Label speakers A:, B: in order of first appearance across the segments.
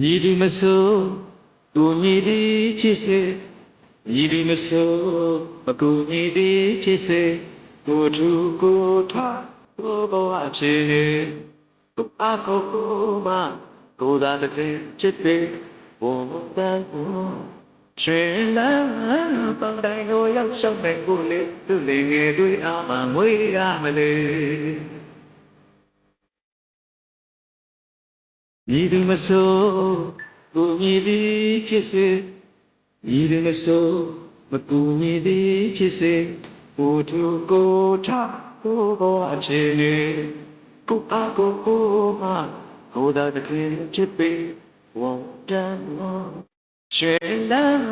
A: ညီဒီမဆိုးသူညီဒီချစ်စေညီဒီမဆိုးမကူညီဒီချစ်စေကိုသူကိုထားကိုဘဝချေကိုအကိုကိုမကိုသာတကယ်ချစ်ပေဘုံတန်ကိုရှင်လာပန်းတိုင်းကိုရောက်ရှောက်တဲ့ကိုလေးသူလေးငယ်တွေအားမမွေးရမလေး ညီသူမဆိုးကိုညီသည်ဖြစ်စေညီသူမဆိုးမကူညီသည်ဖြစ်စေကိုသူကိုထကိုဘောအခြေနေကိုအားကိုကိုမကိုသာတကယ်ဖြစ်ပေဝန်တန်မောရွှေလန်း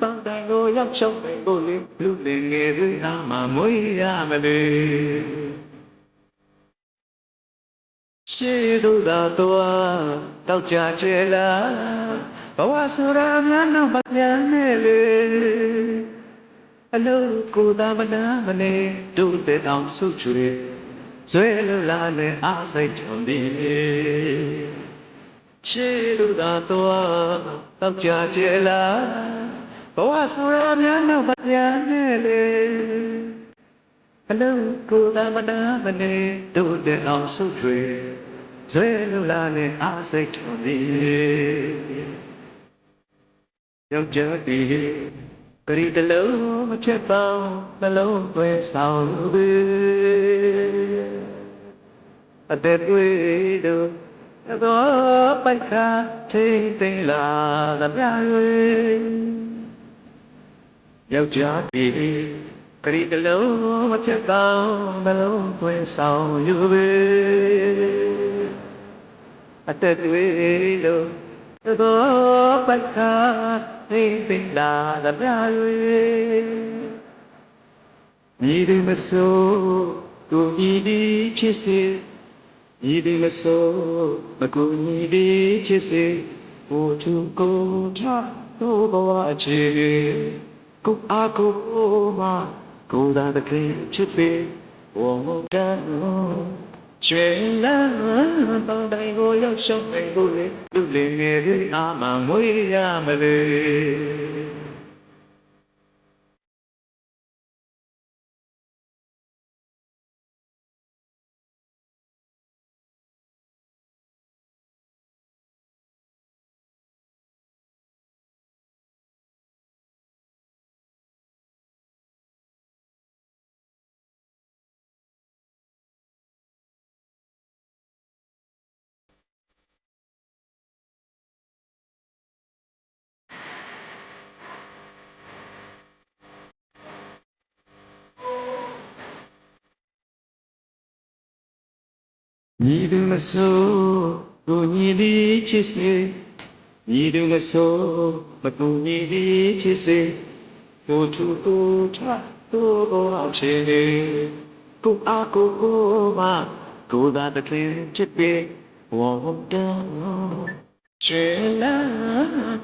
A: ပန်းတိုင်ကိုရောက်ရှောက်တဲ့ကိုလေးလူလေးငယ်တွေအားမမွေးရမလေး ရှေးတို့သာတော့တောက်ကြကျဲလာဘဝဆိုရများနောက်မပြန်နဲ့လေအလို့ကိုသာမနာမနေတို့တဲ့အောင်ဆုချွေဇွဲလလာနဲ့အားစိတ်ထုံဒီရှေးတို့သာတော့တောက်ကြကျဲလာဘဝဆိုရများနောက်မပြန်နဲ့လေအလုံးကိုယ်သာမနာမနေတို့တဲ့အောင်ဆုတ်ထွေ ဇွဲလူလာနဲ့အားစိတ်ထုံဒီယောက်ျားဒီပရိတလုံးမဖြစ်ပေါင်းနှလုံးသွင်းဆောင်လူပဲအသက်တွေတို့တော့ပိုက်ခါထိမ့်သိမ့်လာသ မျှတွေယောက်ျားဒီကရီတလုံးမဖြစ်ကောင်းနှလုံးသွင်းဆောင်ယူပေအသက်တွေလို့သောပိုက်ခါသိသိလာသမျှတွေမြည်သည်မဆိုးသူဤသည်ဖြစ်စေမြည်သည်မဆိုးမကူညီသည်ဖြစ်စေကိုသူကိုထားတို့ဘဝအခြေကိုအားကိုမကိုသာတကယ်ဖြစ်ပေဝေါ်တန် ရွှေလန်းပေါင်းတိုင်းကိုရောက်ရှောက်နိုင်ကိုလေလူလေးငယ်တွေအားမမွေးရမလေ ညီသူမဆိုးကိုညီသည်ဖြစ်စေညီသူမဆိုးမကူညီသည်ဖြစ်စေကိုသူကိုထတို့ဘောချေကိုအားကိုကိုမကိုသာတကယ်ဖြစ်ပေဝေါ်တန်ချေလာ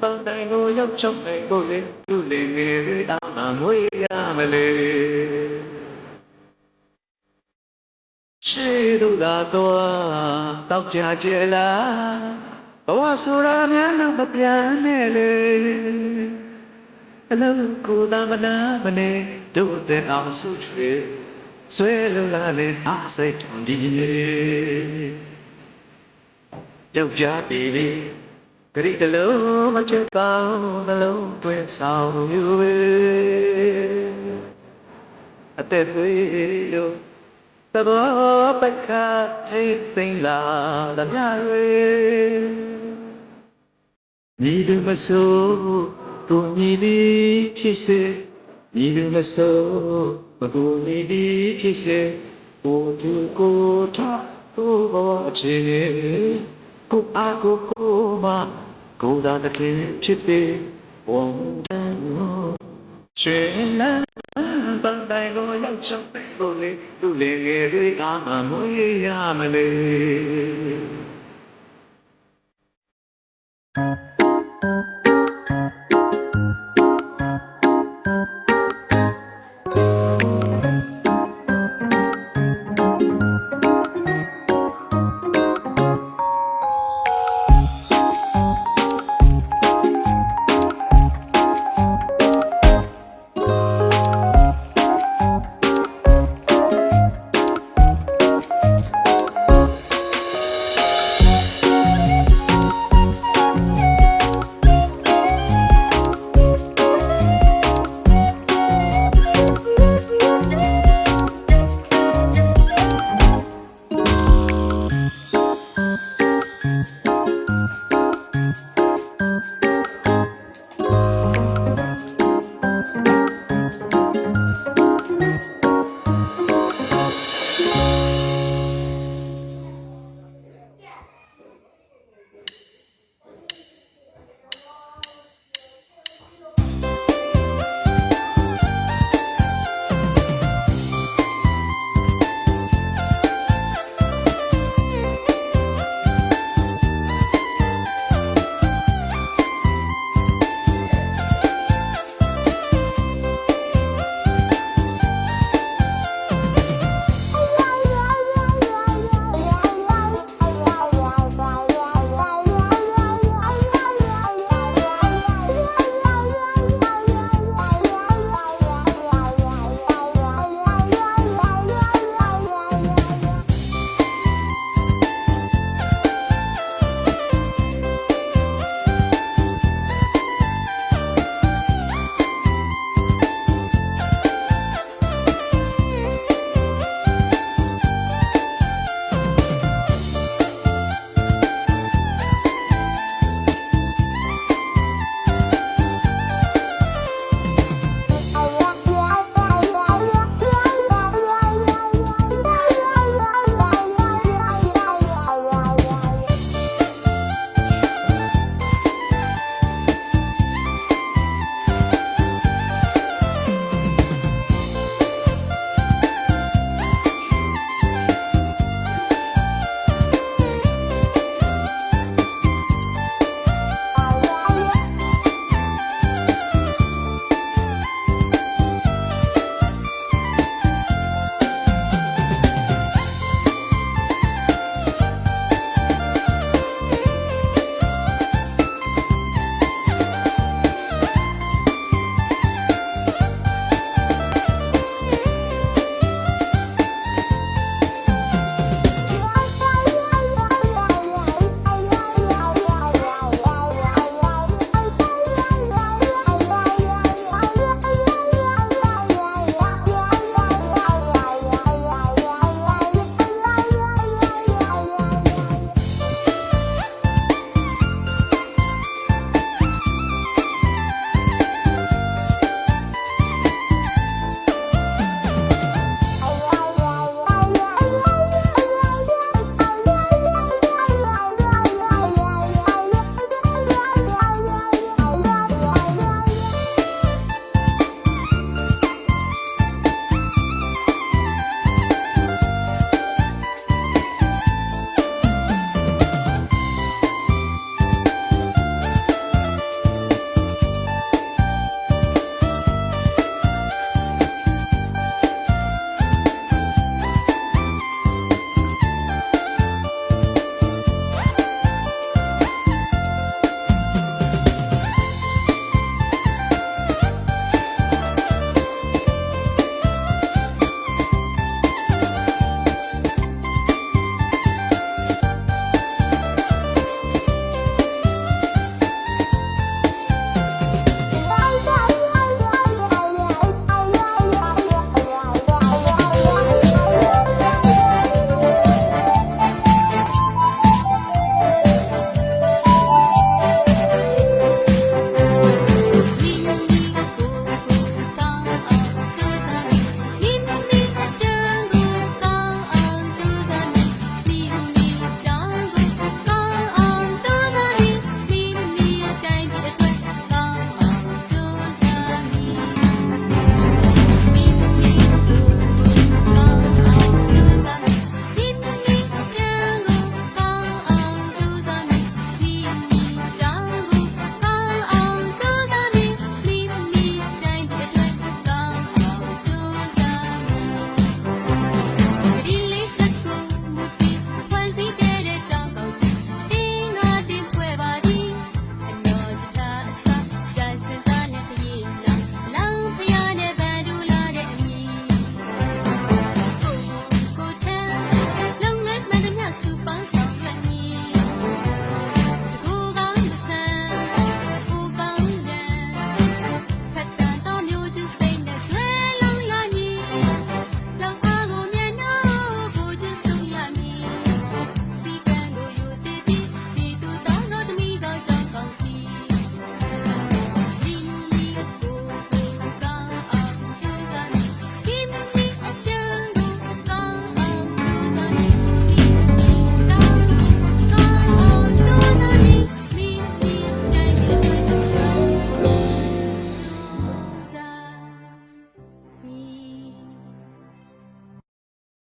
A: ပန်းတိုင်ကိုရောက်ချောင်းနိုင်ကိုလေလူလေးငယ်တွေအားမမွေးရမလေ ရှေးတို့သာတော့တောက်ကြကျဲလာဘဝဆိုရများတော့မပြန်နဲ့လေအလုံးကိုယ်သာမနာမနေတို့တဲ့အောင်ဆုချွေဆွဲလုံလာလေအားစိတ်ထွန်ဒီကြောက်ကြပြီလေဂရိတလုံးမချစ်ကောင်းနှလုံးသွင်းဆောင်ယူပဲအသက်သွေးလို့ သဘောပက္ခထိတ်သိမ့်လာသမျှတွေညီသူမဆိုးသူညီသည်ဖြစ်စေညီသူမဆိုးမကူညီသည်ဖြစ်စေကိုသူကိုထားကိုဘောအခြေကိုအားကိုကိုမကိုသာတကယ်ဖြစ်ပေဝန်တန်ရွှေလန်း ပန်းတိုင်ကိုရောက်ချောက်တဲ့ကိုလေးလူလေးငယ်တွေကမှမွေးရမလေး